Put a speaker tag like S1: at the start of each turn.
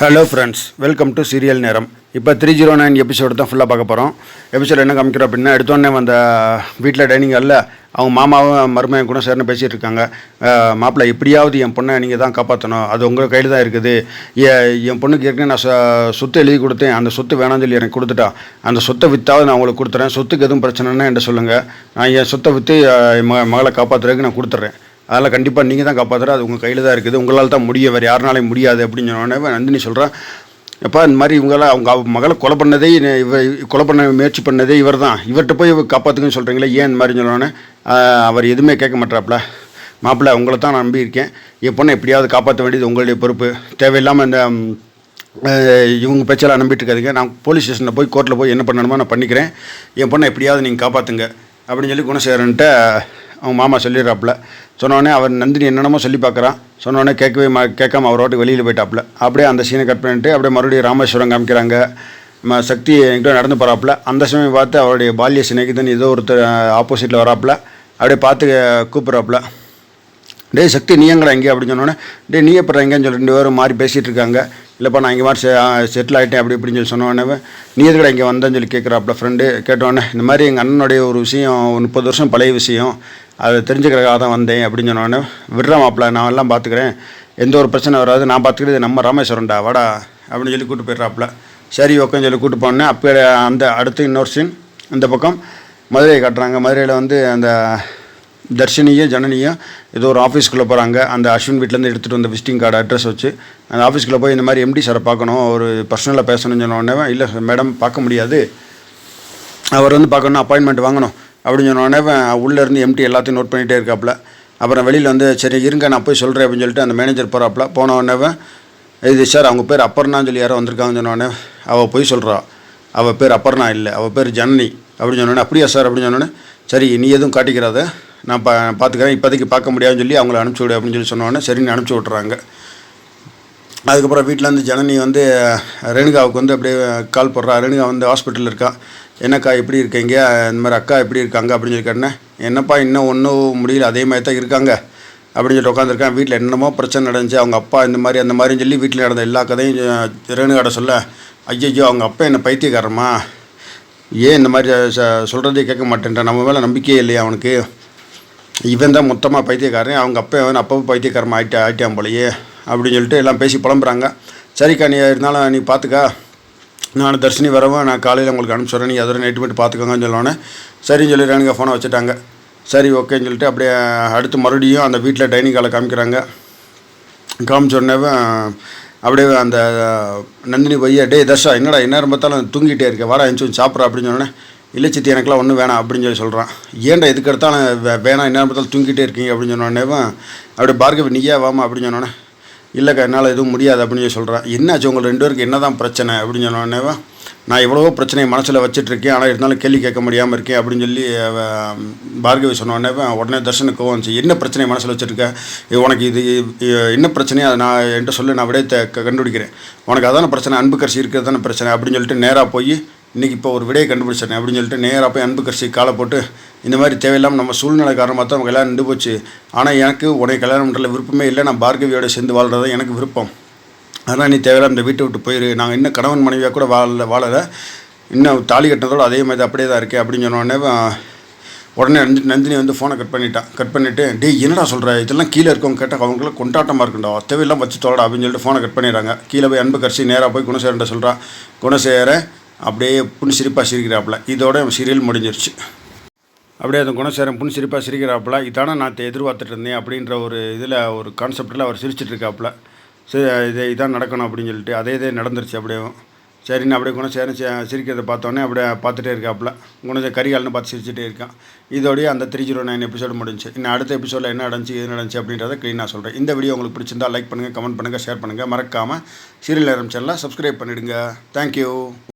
S1: Hello friends welcome to serial நேரம் இப்போ three zero nine episode தான் ஃபுல்லாக பார்க்க போகிறோம் எபிசோட் என்ன காமிக்கிறோம் அப்படின்னா எடுத்தோடனே வந்த வீட்டில் டைனிங் ஹாலில் அவங்க மாமாவும் மருமையும் கூட சேர்ந்து பேசிகிட்டு இருக்காங்க. மாப்பிள்ளை எப்படியாவது என் பொண்ணை நீங்கள் தான் காப்பாற்றணும் அது உங்கள் கையில் தான் இருக்குது. என் பொண்ணுக்கு ஏற்கனவே நான் சொ- சொத்து எழுதி கொடுத்தேன். அந்த சொத்து வேணாம்னு சொல்லி எனக்கு கொடுத்துட்டா. அந்த சொத்தை விற்றாவது நான் உங்களுக்கு கொடுத்துறேன். சொத்துக்கு எதுவும் பிரச்சனைன்னா என்கிட்ட சொல்லுங்கள் நான் என் சொத்தை விற்று மக மகளை காப்பாற்றுறதுக்கு நான் கொடுத்துட்றேன் அதெல்லாம் கண்டிப்பாக நீங்கள் தான் காப்பாற்றுற அது உங்கள் கையில் தான் இருக்குது. உங்களால் தான் முடியும். வேறு யாருனாலையும் முடியாது அப்படின்னு சொன்னோடனே நந்தினி சொல்கிறேன் எப்பா இந்த மாதிரி இவங்களாம் அவங்க அவ மகளை கொலை பண்ணதே இவ- கொலை பண்ண முயற்சி பண்ணதே இவர் தான். இவர்கிட்ட போய் காப்பாற்றுங்கன்னு சொல்கிறீங்களே ஏன் இந்த மாதிரி? சொன்னோன்னே அவர் எதுவுமே கேட்க மாட்டாப்ல மாப்பிள்ளை உங்களை தான் நான் நம்பியிருக்கேன் என் பொண்ணை எப்படியாவது காப்பாற்ற வேண்டியது உங்களுடைய பொறுப்பு. தேவையில்லாமல் இந்த இவங்க பேச்செல்லாம் நம்பிட்டு நான் போலீஸ் ஸ்டேஷனில் போய் கோர்ட்டில் போய் என்ன பண்ணணுமோ நான் பண்ணிக்கிறேன். என் பொண்ணை எப்படியாவது நீங்கள் காப்பாற்றுங்க அப்படின்னு சொல்லி குணசேகரன்ட்ட அவங்க மாமா சொல்லிடுறாப்புல. சொன்னோடனே அவர் நந்தினி என்னென்னமோ சொல்லி பார்க்குறான். சொன்னோடனே கேட்கவே மா கேட்காம அவர் வெளியில் போயிட்டாப்புல. அப்படியே அந்த சீனை கட் பண்ணிட்டு அப்படியே மறுபடியும் ராமேஸ்வரம் காமிக்கிறாங்க. சக்தி என்கிட்ட நடந்து போகிறாப்புல அந்த சமயம் பார்த்து அவருடைய பால்ய சிநேகிதன் ஏதோ ஒருத்தர் ஆப்போசிட்டில் வராப்புல. அப்படியே பார்த்து கூப்பிட்றாப்புல. டேய் சக்தி நீ எங்கடா இங்கே? அப்படின்னு சொன்னோன்னே டே நீ எப்படா எங்கேன்னு சொல்லி ரெண்டு பேரும் மாறி பேசிகிட்டு இருக்காங்க. இல்லைப்பா நான் இங்கே மாதிரி செட்டில் ஆகிட்டேன் அப்படி இப்படின்னு சொல்லி சொன்னோடனே நீ எதுக்கடா இங்கே வந்தேன்னு சொல்லி கேட்குறாப்புல ஃப்ரெண்டு கேட்டோடனே இந்த மாதிரி எங்கள் அண்ணனுடைய ஒரு விஷயம் முப்பது வருஷம் பழைய விஷயம். அதை தெரிஞ்சுக்கிறக்காக தான் வந்தேன் அப்படின்னு சொன்னோடனே விடுறா மாப்பிள்ள நான் எல்லாம் பார்த்துக்கிறேன். எந்த ஒரு பிரச்சனை வராது. நான் பார்த்துக்கிறது நம்ம ராமேஸ்வரன்டா வாடா அப்படின்னு சொல்லி கூப்பிட்டு போயிடுறாப்புல. சரி ஓகேன்னு சொல்லி கூப்பிட்டு போனேன் அப்போ அந்த அடுத்து இன்னொரு சீன் இந்த பக்கம் மதுரையை காட்டுறாங்க. மதுரையில் வந்து அந்த தர்ஷினியும் ஜனனியும் ஏதோ ஒரு ஆஃபீஸ்க்குள்ளே போகிறாங்க அந்த அஸ்வின் வீட்டிலேருந்து எடுத்துகிட்டு வந்த விசிட்டிங் கார்டு அட்ரஸ் வச்சு அந்த ஆஃபீஸ்க்குள்ளே போய் இந்த மாதிரி எம்டி சாரை பார்க்கணும். ஒரு பர்சனலாக பேசணும்னு சொன்ன உடனே இல்லை மேடம் பார்க்க முடியாது. அவர் வந்து பார்க்கணும் அப்பாயின்மெண்ட் வாங்கணும். அப்படின்னு சொன்னோடனே உள்ளேருந்து உள்ளே இருந்து எம்டி எல்லாத்தையும் நோட் பண்ணிகிட்டே இருக்காப்புல. அப்புறம் வெளியில் வந்து சரி இருங்க நான் போய் சொல்கிறேன் அப்படின்னு சொல்லிட்டு அந்த மேனேஜர் போகிறாப்புல போன உடனே இது சார் அவங்க பேர் அப்பர்ணான்னு சொல்லி யாரோ வந்திருக்காங்கன்னு சொன்னோடனே அவள் போய் சொல்கிறா அவள் பேர் அப்பர்ணா இல்லை அவள் பேர் ஜனனி அப்படின்னு சொன்னோடனே அப்படியா சார் அப்படின்னு சொன்னோடனே சரி நீ எதுவும் காட்டிக்கிறாத நான் பா பார்த்துக்கிறேன். இப்போதைக்கு பார்க்க முடியாதுன்னு சொல்லி அவங்கள அனுப்பிச்சி விடு அப்படின்னு சொல்லி சொன்னோடனே சரின்னு அனுப்பிச்சி விட்றாங்க அதுக்கப்புறம் வீட்டில் வந்து ஜனனி வந்து ரேணுகாவுக்கு வந்து அப்படியே கால் போடுறா. ரேணுகா வந்து ஹாஸ்பிட்டலில் இருக்கா. என்னக்கா எப்படி இருக்கீங்க? இந்த மாதிரி அக்கா எப்படி இருக்காங்க? அப்படின்னு சொல்லி என்னப்பா இன்னும் ஒன்றும் முடியல. அதே மாதிரி தான் இருக்காங்க. அப்படின்னு சொல்லிட்டு உட்காந்துருக்கேன் வீட்டில் என்னமோ பிரச்சனை நடந்துச்சு. அவங்க அப்பா இந்த மாதிரி அந்த மாதிரின்னு சொல்லி வீட்டில் நடந்த எல்லா கதையும் ரேணுகாட சொல்ல ஐயோ அவங்க அப்பா என்ன பைத்தியக்காரமா ஏன் இந்த மாதிரி ச- சொல்கிறதே கேட்க மாட்டேன்ட்டான் நம்ம மேலே நம்பிக்கையே இல்லையா அவனுக்கு? இவன் தான் மொத்தமாக பைத்தியக்காரன். அவங்க அப்பா அவன் அப்பவும் பைத்தியக்காரமாக ஆயிட்டா ஆகிட்டான் போலயே. அப்படின்னு சொல்லிட்டு எல்லாம் பேசி புலம்புறாங்க. சரிக்கா நீ இருந்தாலும் நீ பார்த்துக்கா நான் தர்ஷினி வரவன் நான் காலையில் உங்களுக்கு அனுப்பிச்சுட்றேன். நீ அதோட நைட்டு மட்டும் பார்த்துக்கோங்கன்னு சொன்னோன்னே சரின்னு சொல்லி ரேணுகா ஃபோனை வச்சுட்டாங்க. சரி ஓகேன்னு சொல்லிட்டு அப்படியே அடுத்து மறுபடியும் அந்த வீட்டில் டைனிங் ஹாலை காமிக்கிறாங்க. காமிச்சோடனே அப்படியே அந்த நந்தினி பைய டே தர்ஷா என்னடா என்ன பார்த்தாலும் தூங்கிட்டே இருக்க? வாடா எஞ்சி சாப்பிட்றா? அப்படின்னு சொன்னேன் இல்லை சித்தி எனக்குலாம் ஒன்றும் வேணாம் அப்படின்னு சொல்லி சொல்கிறான் ஏன்டா இதுக்கு எடுத்தாலும் வேணாம் என்ன பார்த்தாலும் தூங்கிட்டே இருக்கீங்க? அப்படின்னு சொன்னோடனே அப்படியே பார்கவி நீயா வாமா அப்படின்னு சொன்னோன்னே இல்லைக்கா என்னால் எதுவும் முடியாது அப்படின்னு சொல்கிறேன் என்னாச்சு? உங்கள் ரெண்டு பேருக்கு என்ன தான் பிரச்சனை அப்படின்னு சொன்னோடனேவா நான் எவ்வளவோ பிரச்சனையை மனசில் வச்சுட்ருக்கேன் ஆனால் இருந்தாலும் கேள்வி கேட்க முடியாமல் இருக்கேன் அப்படின்னு சொல்லி பார்கவி சொன்ன உடனே தர்ஷனுக்கு கோவம் வந்துச்சு. என்ன பிரச்சனையை மனசில் வச்சுருக்க? இது உனக்கு இது என்ன பிரச்சனையோ அதை நான் என்கிட்ட சொல்லி நான் விடையை கண்டுபிடிக்கிறேன். உனக்கு அதான பிரச்சனை? அன்பு கரிசி இருக்கிறது தானே பிரச்சனை அப்படின்னு சொல்லிட்டு நேராக போய் இன்றைக்கி இப்போ ஒரு விடையை கண்டுபிடிச்சிட்டேன் அப்படின்னு சொல்லிட்டு நேராக போய் அன்பு கட்சி காலை போட்டு இந்த மாதிரி தேவையில்லாமல் நம்ம சூழ்நிலை காரணமாக தான் நம்ம கல்யாணம் நின்று போச்சு. ஆனால் எனக்கு உடைய கல்யாணம் பண்ணுறதுல விருப்பமே இல்லை. நான் பார்கவியோட சேர்ந்து வாழ்கிறது தான் எனக்கு விருப்பம். அதனால் நீ தேவையில்லாம இந்த வீட்டை விட்டு போயிரு. நாங்கள் இன்னும் கணவன் மனைவியாக கூட வாழ வாழலை. இன்னும் தாலி கட்டினதோட அதே மாதிரி அப்படியே தான் இருக்கே அப்படின்னு சொன்னோடனே உடனே நந்தி நந்தினி வந்து ஃபோனை கட் பண்ணிட்டான் கட் பண்ணிவிட்டு டேய் என்னடா சொல்கிற இதெல்லாம் கீழே இருக்கவங்க கேட்டால் அவங்களும் கொண்டாட்டமாக இருக்குண்டா தேவையெல்லாம் வச்சு தோடா அப்படின்னு சொல்லிட்டு ஃபோனை கட் பண்ணிடுறாங்க. கீழே போய் அன்பு கரிசி நேராக போய் குணசேரன்ட்ட சொல்கிறான் குணசேரன் அப்படியே புன் சிரிப்பாக சிரிக்கிறாப்புல. இதோட சீரியல் முடிஞ்சிருச்சு. அப்படியே அந்த குணசேரம் புன் சிரிப்பாக சிரிக்கிறாப்புல. இதானே நான் எதிர்பார்த்துட்டு இருந்தேன் அப்படின்ற ஒரு இதில் ஒரு கான்செப்டில் அவர் சிரிச்சிட்டு இருக்காப்புல சரி இது இதான் நடக்கணும் அப்படின்னு சொல்லிட்டு அதே இதே நடந்துருச்சு அப்படியே. சரின்னு அப்படியே குணசேரம் சிரிக்கிறத பார்த்தோன்னே அப்படியே பார்த்துட்டே இருக்காப்புல. குணசே கரிகால்னு பார்த்து சிரிச்சிட்டே இருக்கான். இதோடய அந்த த்ரீ ஜீரோ நைன் எபிசோடு முடிஞ்சு இன்னும் அடுத்த எபிசோடில் என்ன நடந்துச்சு எது நடந்துச்சு அப்படின்றத க்ளீனாக சொல்கிறேன் இந்த வீடியோ உங்களுக்கு பிடிச்சிருந்தா லைக் பண்ணுங்கள் கமெண்ட் பண்ணுங்கள் ஷேர் பண்ணுங்கள் மறக்காமல் சீரியல் நேரம் சேனலை சப்ஸ்கிரைப் பண்ணிவிடுங்க தேங்க்யூ